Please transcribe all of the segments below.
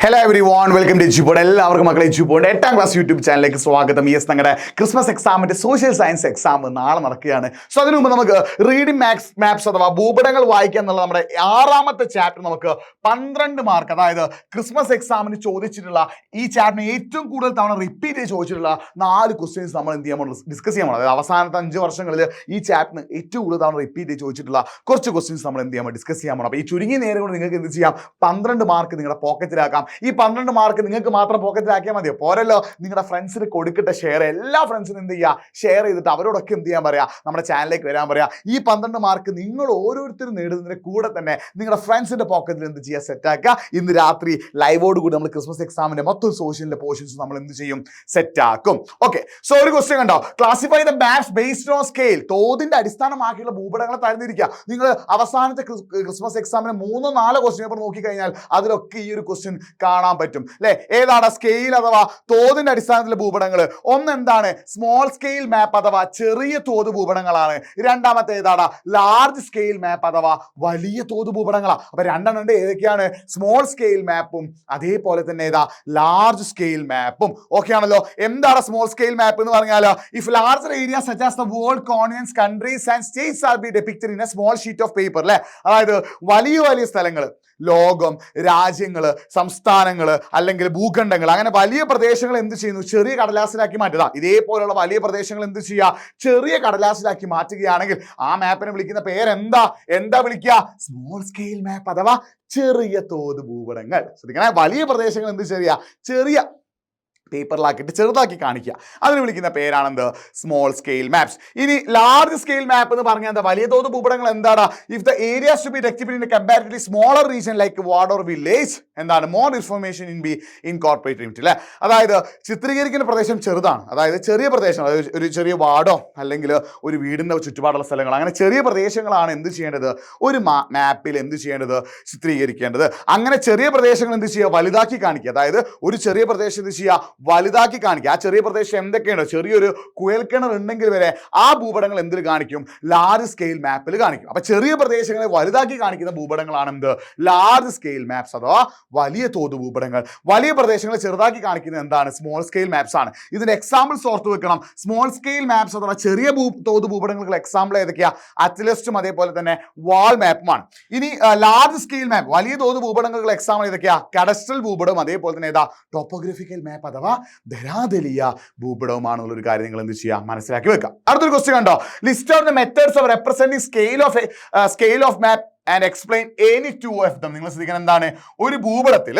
Hello everyone welcome to Gboard എല്ലാവർക്കും മക്കളെ ജിബോർഡ് എട്ടാം ക്ലാസ് യൂട്യൂബ് ചാനലിലേക്ക് സ്വാഗതം. യെസ് ഞങ്ങളുടെ ക്രിസ്മസ് എക്സാമിന്റെ സോഷ്യൽ സയൻസ് എക്സാം നാളെ നടക്കുകയാണ്. സോ അതിനു മുമ്പ് നമുക്ക് റീഡിംഗ് മാക്സ് മാപ്സ് അഥവാ ഭൂപടങ്ങൾ വായിക്കുക എന്നുള്ള നമ്മുടെ ആറാമത്തെ ചാപ്റ്റർ നമുക്ക് പന്ത്രണ്ട് മാർക്ക് അതായത് ക്രിസ്മസ് എക്സാമിന് ചോദിച്ചിട്ടുള്ള ഈ ചാപ്റ്ററിന് ഏറ്റവും കൂടുതൽ തവണ റിപ്പീറ്റ് ചെയ്ത് ചോദിച്ചിട്ടുള്ള നാല് ക്വസ്റ്റ്യൻസ് നമ്മൾ എന്ത് ചെയ്യാൻ ഡിസ്കസ് ചെയ്യാൻ അതായത് അവസാനത്തെ അഞ്ച് വർഷങ്ങളിൽ ഈ ചാപ്റ്ററിന് ഏറ്റവും കൂടുതൽ തവണ റിപ്പീറ്റ് ചെയ്ത് ചോദിച്ചിട്ടുള്ള കുറച്ച് ക്വസ്റ്റ്യൻസ് നമ്മൾ എന്ത് ചെയ്യാൻ ഡിസ്കസ് ചെയ്യാൻ അപ്പോൾ ഈ ചുരുങ്ങിയ നേരം കൊണ്ട് നിങ്ങൾക്ക് എന്ത് ചെയ്യാം? പന്ത്രണ്ട് മാർക്ക് നിങ്ങളുടെ പോക്കറ്റിലാക്കാം ഈ പന്ത്രണ്ട് മാർക്ക് നിങ്ങൾക്ക് മാത്രം പോക്കറ്റിലാക്കിയാൽ മതിയോ? പോരല്ലോ. നിങ്ങളുടെ ഫ്രണ്ട്സിന് കൊടുക്കട്ടെ ഷെയർ എല്ലാ ഫ്രണ്ട്സിനും എന്ത് ചെയ്യുക ഷെയർ ചെയ്തിട്ട് അവരോടൊക്കെ എന്ത് ചെയ്യാൻ പറയാ? നമ്മുടെ ചാനലിലേക്ക് വരാൻ പറയാ. ഈ പന്ത്രണ്ട് മാർക്ക് നിങ്ങൾ ഓരോരുത്തരും നേടുന്നതിന് കൂടെ തന്നെ നിങ്ങളുടെ ഫ്രണ്ട്സിന്റെ പോക്കറ്റിൽ എന്ത് ചെയ്യുക സെറ്റാക്കുക ഇന്ന് രാത്രി ലൈവോട് കൂടി നമ്മൾ ക്രിസ്മസ് എക്സാമിന്റെ മൊത്തം സോഷ്യലിന്റെ പോർഷൻസ് നമ്മൾ എന്ത് ചെയ്യും? സെറ്റാക്കും ഓക്കെ സോ ഒരു ക്വസ്റ്റ്യൻ കണ്ടോ? Classify the maps based on scale തോതിന്റെ അടിസ്ഥാനമാക്കിയുള്ള ഭൂപടങ്ങളെ തരുന്നിരിക്കുക നിങ്ങൾ അവസാനത്തെ ക്രിസ്മസ് എക്സാമിന് മൂന്നോ നാലോ ക്വസ്റ്റ്യൻ പേപ്പർ നോക്കിക്കഴിഞ്ഞാൽ അതിലൊക്കെ ഈ ഒരു ക്വസ്റ്റ്യൻ കാണാൻ പറ്റും. അല്ലെ ഏതാണ് സ്കെയിൽ അഥവാ തോതിന്റെ അടിസ്ഥാനത്തിലെ ഭൂപടങ്ങൾ ഒന്ന് എന്താണ് സ്മോൾ സ്കെയിൽ മാപ്പ് അഥവാ ചെറിയ തോത് ഭൂപടങ്ങളാണ്. രണ്ടാമത്തെ ഏതാണ്? ലാർജ് സ്കെയിൽ മാപ്പ് അഥവാ വലിയ തോത് ഭൂപടങ്ങളാണ്. അപ്പൊ രണ്ടെണ്ണം ഉണ്ട് ഏതൊക്കെയാണ് സ്മോൾ സ്കെയിൽ മാപ്പും അതേപോലെ തന്നെ ഏതാ? ലാർജ് സ്കെയിൽ മാപ്പും ഓക്കെ ആണല്ലോ? എന്താണ് സ്മോൾ സ്കെയിൽ മാപ്പ് എന്ന് പറഞ്ഞാൽ if larger area such as the world continents countries and states are be depicted in a small sheet of paper അല്ലെ അതായത് വലിയ വലിയ സ്ഥലങ്ങൾ ലോകം രാജ്യങ്ങൾ സംസ്ഥാനങ്ങൾ അല്ലെങ്കിൽ ഭൂഖണ്ഡങ്ങൾ അങ്ങനെ വലിയ പ്രദേശങ്ങൾ എന്ത് ചെയ്യുന്നു? ചെറിയ കടലാസിലാക്കി മാറ്റുക. ഇതേപോലുള്ള വലിയ പ്രദേശങ്ങൾ എന്ത് ചെയ്യുക? ചെറിയ കടലാസിലാക്കി മാറ്റുകയാണെങ്കിൽ ആ മാപ്പിനെ വിളിക്കുന്ന പേരെന്താ? എന്താ വിളിക്കുക? സ്മോൾ സ്കെയിൽ മാപ്പ് അഥവാ ചെറിയ തോത് ഭൂപടങ്ങൾ. ശ്രദ്ധിക്കണേ വലിയ പ്രദേശങ്ങൾ എന്ത് ചെയ്യുക? ചെറിയ പേപ്പറിലാക്കിയിട്ട് ചെറുതാക്കി കാണിക്കുക. അതിന് വിളിക്കുന്ന പേരാണെന്ത്? സ്മോൾ സ്കെയിൽ മാപ്സ് ഇനി ലാർജ് സ്കെയിൽ മാപ്പ് എന്ന് പറഞ്ഞാൽ എന്താ? വലിയ തോത് ഭൂപടങ്ങൾ എന്താണ് if the areas to be rectified in comparatively smaller region like ward or village എന്താണ്? More information in be incorporate limit അല്ലേ അതായത് ചിത്രീകരിക്കുന്ന പ്രദേശം ചെറുതാണ്. അതായത് ചെറിയ പ്രദേശം അതായത് ഒരു ചെറിയ വാർഡോ അല്ലെങ്കിൽ ഒരു വീടിന്റെ ചുറ്റുപാടുള്ള സ്ഥലങ്ങൾ അങ്ങനെ ചെറിയ പ്രദേശങ്ങളാണ് എന്ത് ചെയ്യേണ്ടത്? ഒരു മാപ്പിൽ എന്ത് ചെയ്യേണ്ടത്? ചിത്രീകരിക്കേണ്ടത്. അങ്ങനെ ചെറിയ പ്രദേശങ്ങൾ എന്ത് ചെയ്യുക? വലുതാക്കി കാണിക്കുക. അതായത് ഒരു ചെറിയ പ്രദേശം എന്ത് ചെയ്യുക? വലുതാക്കി കാണിക്കുക. ആ ചെറിയ പ്രദേശം എന്തൊക്കെയാണ് ചെറിയൊരു കുഴൽക്കിണർ ഉണ്ടെങ്കിൽ വരെ ആ ഭൂപടങ്ങൾ എന്തിൽ കാണിക്കും? ലാർജ് സ്കെയിൽ മാപ്പിൽ കാണിക്കും. അപ്പൊ ചെറിയ പ്രദേശങ്ങളെ വലുതാക്കി കാണിക്കുന്ന ഭൂപടങ്ങളാണ് എന്ത്? ലാർജ് സ്കെയിൽ മാപ്സ് അഥവാ വലിയ തോത് ഭൂപടങ്ങൾ. വലിയ പ്രദേശങ്ങളെ ചെറുതാക്കി കാണിക്കുന്നത് എന്താണ്? സ്മോൾ സ്കെയിൽ മാപ്സ് ആണ്. ഇതിന്റെ എക്സാമ്പിൾസ് ഓർത്ത് വെക്കണം. സ്മോൾ സ്കെയിൽ മാപ്സ് അഥവാ ചെറിയ ഭൂ തോത് ഭൂപടങ്ങൾക്ക് എക്സാമ്പിൾ ഏതൊക്കെയാ? അറ്റ്ലസ്റ്റും അതേപോലെ തന്നെ വാൾ മാപ്പുമാണ് ഇനി ലാർജ് സ്കെയിൽ മാപ്പ് വലിയ തോത് ഭൂപടങ്ങൾക്ക് എക്സാമ്പിൾ ഏതൊക്കെയാ? കടസ്റ്റൽ ഭൂപടം അതേപോലെ തന്നെ ഏതാ? ടോപ്പോഗ്രഫിക്കൽ മാപ്പ് അഥവാ ധരാതലിയ ഭൂപടവുമാണെന്നുള്ളൊരു കാര്യം നിങ്ങൾ എന്ത് ചെയ്യുക മനസ്സിലാക്കി വെക്കുക അടുത്തൊരു ക്വസ്റ്റ്യൻ കണ്ടോ? List of the methods of representing scale of scale of map and explain any two of them നിങ്ങൾ ശ്രദ്ധിക്കണം എന്താണ്? ഒരു ഭൂപടത്തിൽ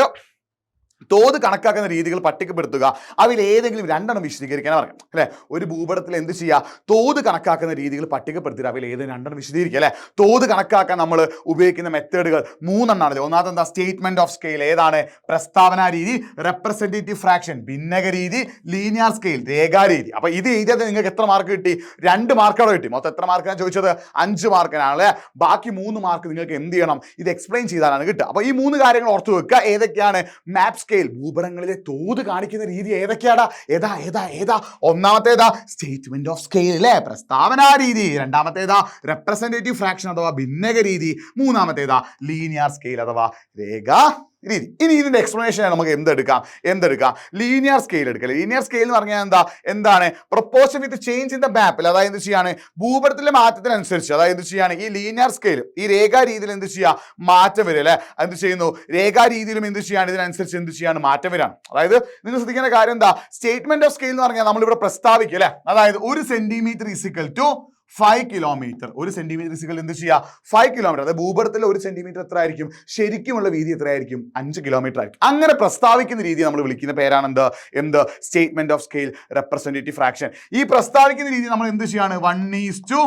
തോത് കണക്കാക്കുന്ന രീതികൾ പട്ടികപ്പെടുത്തുക അതിൽ ഏതെങ്കിലും രണ്ടെണ്ണം വിശദീകരിക്കാൻ പറയാം അല്ലെ? ഒരു ഭൂപടത്തിൽ എന്ത് ചെയ്യുക തോത് കണക്കാക്കുന്ന രീതികൾ പട്ടികപ്പെടുത്തിയിട്ട് അവയിൽ ഏതെങ്കിലും രണ്ടെണ്ണം വിശദീകരിക്കുക അല്ലേ? തോത് കണക്കാക്കാൻ നമ്മൾ ഉപയോഗിക്കുന്ന മെത്തേഡുകൾ മൂന്നെണ്ണാണല്ലോ ഒന്നാമത്തെ എന്താ? സ്റ്റേറ്റ്മെന്റ് ഓഫ് സ്കെയിൽ ഏതാണ്? പ്രസ്താവന രീതി റെപ്രസെന്റേറ്റീവ് ഫ്രാക്ഷൻ ഭിന്നക രീതി ലീനിയർ സ്കെയിൽ രേഖാരീതി അപ്പൊ ഇത് എഴുതിയത് നിങ്ങൾക്ക് എത്ര മാർക്ക് കിട്ടി? രണ്ട് മാർക്കോടെ കിട്ടി. മൊത്തം എത്ര മാർക്കാണ് ചോദിച്ചത്? അഞ്ച് മാർക്കിനാണ് അല്ലേ? ബാക്കി മൂന്ന് മാർക്ക് നിങ്ങൾക്ക് എന്ത് ചെയ്യണം? ഇത് എക്സ്പ്ലെയിൻ ചെയ്താലാണ് കിട്ടുക. അപ്പോൾ ഈ മൂന്ന് കാര്യങ്ങൾ ഓർത്തു വെക്കുക. ഏതൊക്കെയാണ്? മാപ്പ് സ്കെയിൽ ഭൂപടങ്ങളിലെ തോത് കാണിക്കുന്ന രീതി ഏതൊക്കെയാടാ? ഏതാ ഏതാ ഏതാ? ഒന്നാമത്തേതാ സ്റ്റേറ്റ്മെന്റ് ഓഫ് സ്കെയിൽ അല്ലേ പ്രസ്താവനാ രീതി. രണ്ടാമത്തേതാ റെപ്രസെന്റേറ്റീവ് ഫ്രാക്ഷൻ അഥവാ ഭിന്നക രീതി. മൂന്നാമത്തേതാ ലീനിയർ സ്കെയിൽ അഥവാ രേഖ. രീതി ഇനി ഇതിന്റെ എക്സ്പ്ലനേഷൻ നമുക്ക് എന്തെടുക്കാം? എന്തെടുക്കാം? ലീനിയർ സ്കെയിൽ എടുക്കുക ലീനിയർ സ്കെയിൽ എന്ന് പറഞ്ഞാൽ എന്താ? എന്താണ്? Proportion with change in the മാപ്പിൽ അതായത് എന്ത് ചെയ്യാണ് ഭൂപടത്തിലെ മാറ്റത്തിനനുസരിച്ച്. അതായത് എന്ത് ചെയ്യാണ് ഈ ലീനിയർ സ്കെയിൽ ഈ രേഖാ രീതിയിൽ എന്ത് ചെയ്യുക മാറ്റം വരും അല്ലെ? എന്ത് ചെയ്യുന്നു? രേഖാ രീതിയിലും എന്ത് ചെയ്യാണ് ഇതിനനുസരിച്ച് എന്ത് ചെയ്യാണ് മാറ്റം വരാണ് അതായത് നിങ്ങൾ ശ്രദ്ധിക്കേണ്ട കാര്യം എന്താ? സ്റ്റേറ്റ്മെന്റ് ഓഫ് സ്കെയിൽ എന്ന് പറഞ്ഞാൽ നമ്മളിവിടെ പ്രസ്താവിക്കുക അല്ലെ? അതായത് ഒരു centimetre is equal to five kilometre ഒരു സെന്റിമീറ്റർ ഇസിക്കൽ എന്ത് ചെയ്യുക ഫൈവ് കിലോമീറ്റർ അതായത് ഭൂപടത്തിൽ ഒരു സെന്റിമീറ്റർ എത്ര ആയിരിക്കും ശരിക്കുമുള്ള വീതി എത്ര ആയിരിക്കും അഞ്ച് കിലോമീറ്റർ ആയിരിക്കും. അങ്ങനെ പ്രസ്താവിക്കുന്ന രീതി നമ്മൾ വിളിക്കുന്ന പേരാണ് എന്ത്? എന്ത് statement of scale representative fraction ഈ പ്രസ്താവിക്കുന്ന രീതി നമ്മൾ എന്ത് ചെയ്യാണ്? One is to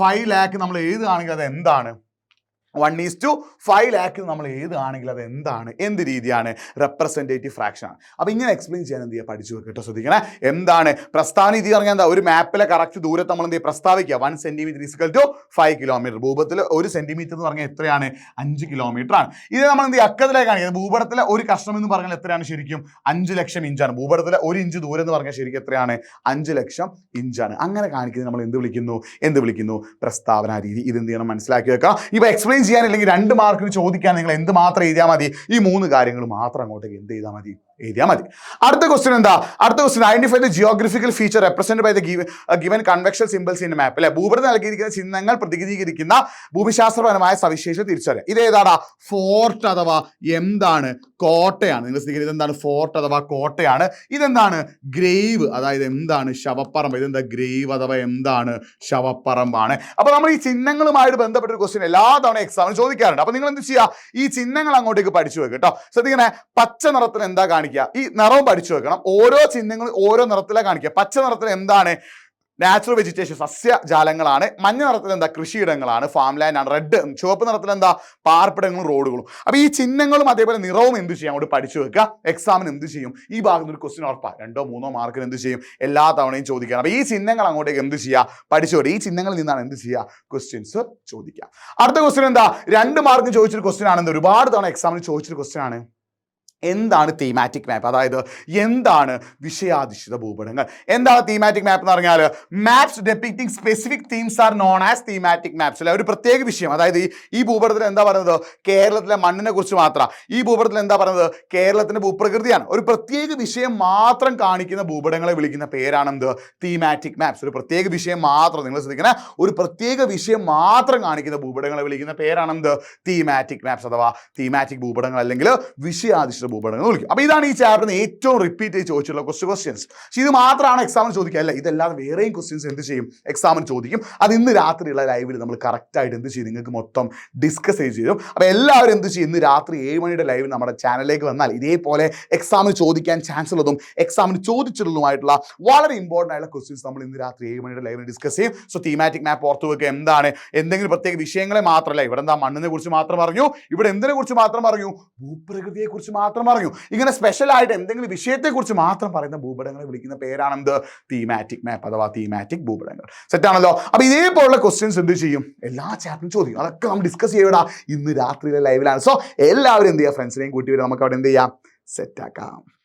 five lakh നമ്മൾ എഴുതുകയാണെങ്കിൽ അത് എന്താണ് വൺ ഈസ് ടു ഫൈവ് ലാക്കിൽ നമ്മൾ എഴുതുകയാണെങ്കിൽ അത് എന്താണ്? എന്ത് രീതിയാണ്? റെപ്രസെന്റേറ്റീവ് ഫ്രാക്ഷൻ ആണ്. അപ്പോൾ ഇങ്ങനെ എക്സ്പ്ലെയിൻ ചെയ്യാൻ എന്ത് ചെയ്യുക പഠിച്ചു വെക്കട്ടോ ശ്രദ്ധിക്കണേ. എന്താണ്? പ്രസ്താവന രീതി പറഞ്ഞാൽ എന്താ? ഒരു മാപ്പിലെ കറക്റ്റ് ദൂരത്ത് നമ്മൾ എന്ത് ചെയ്യുക പ്രസ്താവിക്കുക. One centimetre is equal to five kilometre ഭൂപത്തിൽ ഒരു സെന്റിമീറ്റർ എന്ന് പറഞ്ഞാൽ എത്രയാണ്? അഞ്ച് കിലോമീറ്റർ ആണ്. ഇത് നമ്മൾ എന്ത് ചെയ്യുക? അക്കത്തിലേക്ക് കാണിക്കുന്നത് ഭൂപടത്തിലെ ഒരു കഷ്ണം എന്ന് പറഞ്ഞാൽ എത്രയാണ് ശരിക്കും? അഞ്ച് ലക്ഷം ഇഞ്ചാണ് ഭൂപടത്തിലെ ഒരു ഇഞ്ച് ദൂരം എന്ന് പറഞ്ഞാൽ ശരിക്കും എത്രയാണ്? അഞ്ച് ലക്ഷം ഇഞ്ചാണ് അങ്ങനെ കാണിക്കുന്നത് നമ്മൾ എന്ത് വിളിക്കുന്നു? എന്ത് വിളിക്കുന്നു? പ്രസ്താവന രീതി. ഇത് എന്ത് ചെയ്യണം? മനസ്സിലാക്കി വെക്കാം. ഇപ്പൊ എക്സ്പ്ലെയിൻ ചെയ്യാൻ അല്ലെങ്കിൽ രണ്ട് മാർക്കിന് ചോദിക്കാൻ നിങ്ങൾ എന്ത് മാത്രം എഴുതിയാൽ മതി? ഈ മൂന്ന് കാര്യങ്ങൾ മാത്രം അങ്ങോട്ടേക്ക് എന്ത് ചെയ്താൽ മതി? എഴുതിയാൽ മതി. അടുത്ത ക്വസ്റ്റ്യൻ എന്താ? അടുത്ത question identify the geographical feature represent by the given convention symbols in map അല്ലെ? ഭൂപടത്തിൽ നൽകിയിരിക്കുന്ന ചിഹ്നങ്ങൾ പ്രതിനിധീകരിക്കുന്ന ഭൂമിശാസ്ത്രപരമായ സവിശേഷ തിരിച്ചറിയാം. ഏതാടാ? ഫോർട്ട് അഥവാ എന്താണ്? കോട്ടയാണ്. നിങ്ങൾ ശ്രദ്ധിക്കുന്നത് ഇതെന്താണ്? ഫോർട്ട് അഥവാ കോട്ടയാണ്. ഇതെന്താണ്? ഗ്രേവ്. അതായത് എന്താണ്? ശവപ്പറമ്പ്. ഇതെന്താ? ഗ്രേവ് അഥവാ എന്താണ്? ശവപ്പറമ്പാണ്. അപ്പൊ നമ്മൾ ഈ ചിഹ്നങ്ങളുമായിട്ട് ബന്ധപ്പെട്ട ഒരു ക്വസ്റ്റ്യൻ എല്ലാ തവണ എക്സാമിന് ചോദിക്കാറുണ്ട്. അപ്പൊ നിങ്ങൾ എന്ത് ചെയ്യുക ഈ ചിഹ്നങ്ങൾ അങ്ങോട്ടേക്ക് പഠിച്ചു വെക്കുക കേട്ടോ ശ്രദ്ധിക്കണേ പച്ച നിറത്തിൽ എന്താ കാണിക്കുക ഈ നിറവും പഠിച്ചു വെക്കണം. ഓരോ ചിഹ്നങ്ങളും ഓരോ നിറത്തിലാണ് കാണിക്കുക പച്ച നിറത്തിൽ എന്താണ്? നാച്ചുറൽ വെജിറ്റേഷൻ സസ്യജാലങ്ങളാണ്. മഞ്ഞ നിറത്തിൽ എന്താ കൃഷിയിടങ്ങളാണ്. ഫാം ലാൻഡ് ആണ് റെഡ് ചുവപ്പ് നിറത്തിൽ എന്താ പാർപ്പിടങ്ങളും റോഡുകളും. അപ്പൊ ഈ ചിഹ്നങ്ങളും അതേപോലെ നിറവും എന്ത് ചെയ്യാം? അവിടെ പഠിച്ചു വെക്കുക. എക്സാമിന് എന്ത് ചെയ്യും? ഈ ഭാഗത്ത് ഒരു ക്വസ്റ്റ്യൻ ഉറപ്പാണ് രണ്ടോ മൂന്നോ മാർക്കിന് എന്ത് ചെയ്യും? എല്ലാ തവണയും ചോദിക്കണം. അപ്പൊ ഈ ചിഹ്നങ്ങൾ അങ്ങോട്ടേക്ക് എന്ത് ചെയ്യുക? വരും ഈ ചിഹ്നങ്ങളിൽ നിന്നാണ് എന്ത് ചെയ്യുക? ക്വസ്റ്റ്യൻസ് ചോദിക്കുക. അടുത്ത ക്വസ്റ്റ്യൻ എന്താ? രണ്ട് മാർക്ക് ചോദിച്ചൊരു ക്വസ്റ്റ്യൻ ആണെന്ന് ഒരുപാട് തവണ എക്സാമിന് ചോദിച്ചൊരു ക്വസ്റ്റ്യൻ ആണ്. എന്താണ് തീമാറ്റിക് മാപ്പ് അതായത് എന്താണ് വിഷയാധിഷ്ഠിത ഭൂപടങ്ങൾ? എന്താണ് തീമാറ്റിക് മാപ്പ് എന്ന് പറഞ്ഞാൽ maps depicting specific themes are known as thematic maps അല്ലെ? ഒരു പ്രത്യേക വിഷയം. അതായത് ഈ ഭൂപടത്തിൽ എന്താ പറയുന്നത്? കേരളത്തിലെ മണ്ണിനെ കുറിച്ച് മാത്രം. ഈ ഭൂപടത്തിൽ എന്താ പറയുന്നത്? കേരളത്തിന്റെ ഭൂപ്രകൃതിയാണ്. ഒരു പ്രത്യേക വിഷയം മാത്രം കാണിക്കുന്ന ഭൂപടങ്ങളെ വിളിക്കുന്ന പേരാണ് എന്ത് തീമാറ്റിക് മാപ്സ് ഒരു പ്രത്യേക വിഷയം മാത്രം നിങ്ങൾ ശ്രദ്ധിക്കണ. ഒരു പ്രത്യേക വിഷയം മാത്രം കാണിക്കുന്ന ഭൂപടങ്ങളെ വിളിക്കുന്ന പേരാണ് എന്ത് തീമാറ്റിക് മാപ്സ് അഥവാ തീമാറ്റിക് ഭൂപടങ്ങൾ അല്ലെങ്കിൽ വിഷയാധിഷ്ഠിത ഭൂപടങ്ങൾ വിളിക്കും. അപ്പോൾ ഇതാണ് ഈ ചാപ്റ്ററിന് ഏറ്റവും റിപ്പീറ്റ് ആയി ചോദിച്ചിട്ടുള്ള കുറച്ച് ക്വസ്റ്റ്യൻസ് പക്ഷേ ഇത് മാത്രമാണ് എക്സാമിന് ചോദിക്കുക. അല്ല ഇതെല്ലാം വേറെയും ക്വസ്റ്റ്യൻസ് എന്ത് ചെയ്യും? എക്സാമിന് ചോദിക്കും. അത് ഇന്ന് രാത്രിയുള്ള ലൈവിൽ നമ്മൾ കറക്റ്റായിട്ട് എന്ത് ചെയ്യും? നിങ്ങൾക്ക് മൊത്തം ഡിസ്കസ് ചെയ്ത് ചെയ്യും അപ്പോൾ എല്ലാവരും എന്ത് ചെയ്യും? ഇന്ന് രാത്രി ഏഴ് മണിയുടെ ലൈവിൽ നമ്മുടെ ചാനലിലേക്ക് വന്നാൽ ഇതേപോലെ എക്സാമിന് ചോദിക്കാൻ ചാൻസ് ഉള്ളതും എക്സാമിന് ചോദിച്ചിട്ടുള്ളതുമായിട്ടുള്ള വളരെ ഇമ്പോർട്ടന്റ് ആയിട്ടുള്ള ക്വസ്റ്റ്യൻസ് നമ്മൾ ഇന്ന് രാത്രി ഏഴ് മണിയുടെ ലൈവിൽ ഡിസ്കസ് ചെയ്യും. സോ തീമാറ്റിക് മാപ്പ് ഓർത്ത് വെക്കുക. എന്താണ്? എന്തെങ്കിലും പ്രത്യേക വിഷയങ്ങളെ മാത്രമല്ല ഇവിടെ എന്താ മണ്ണിനെ കുറിച്ച് മാത്രം പറഞ്ഞു ഇവിടെ എന്തിനെ കുറിച്ച് മാത്രം പറഞ്ഞു ഭൂപ്രകൃതിയെ കുറിച്ച് മാത്രം പറഞ്ഞു ഇങ്ങനെ സ്പെഷ്യൽ ആയിട്ട് എന്തെങ്കിലും വിഷയത്തെക്കുറിച്ച് മാത്രം പറയുന്ന ഭൂപടങ്ങളെ വിളിക്കുന്ന പേരാണെന്ത്? തീമാറ്റിക് മാപ്പ് അഥവാ തീമാറ്റിക് ഭൂപടങ്ങൾ. സെറ്റ് ആണല്ലോ. അപ്പൊ ഇതേപോലുള്ള ക്വസ്റ്റ്യൻസ് എന്ത് ചെയ്യും? എല്ലാ ചാപ്റ്ററും ചോദിക്കും. അതൊക്കെ നമ്മൾ ഡിസ്കസ് ചെയ്യടാ. ഇന്ന് രാത്രിയിലെ ലൈവിലാണ് സോ എല്ലാവരും എന്ത് ചെയ്യുക ഫ്രണ്ട്സിനെയും കൂട്ടി വരും. നമുക്ക് അവിടെ എന്ത് ചെയ്യാം? സെറ്റ് ആക്കാം.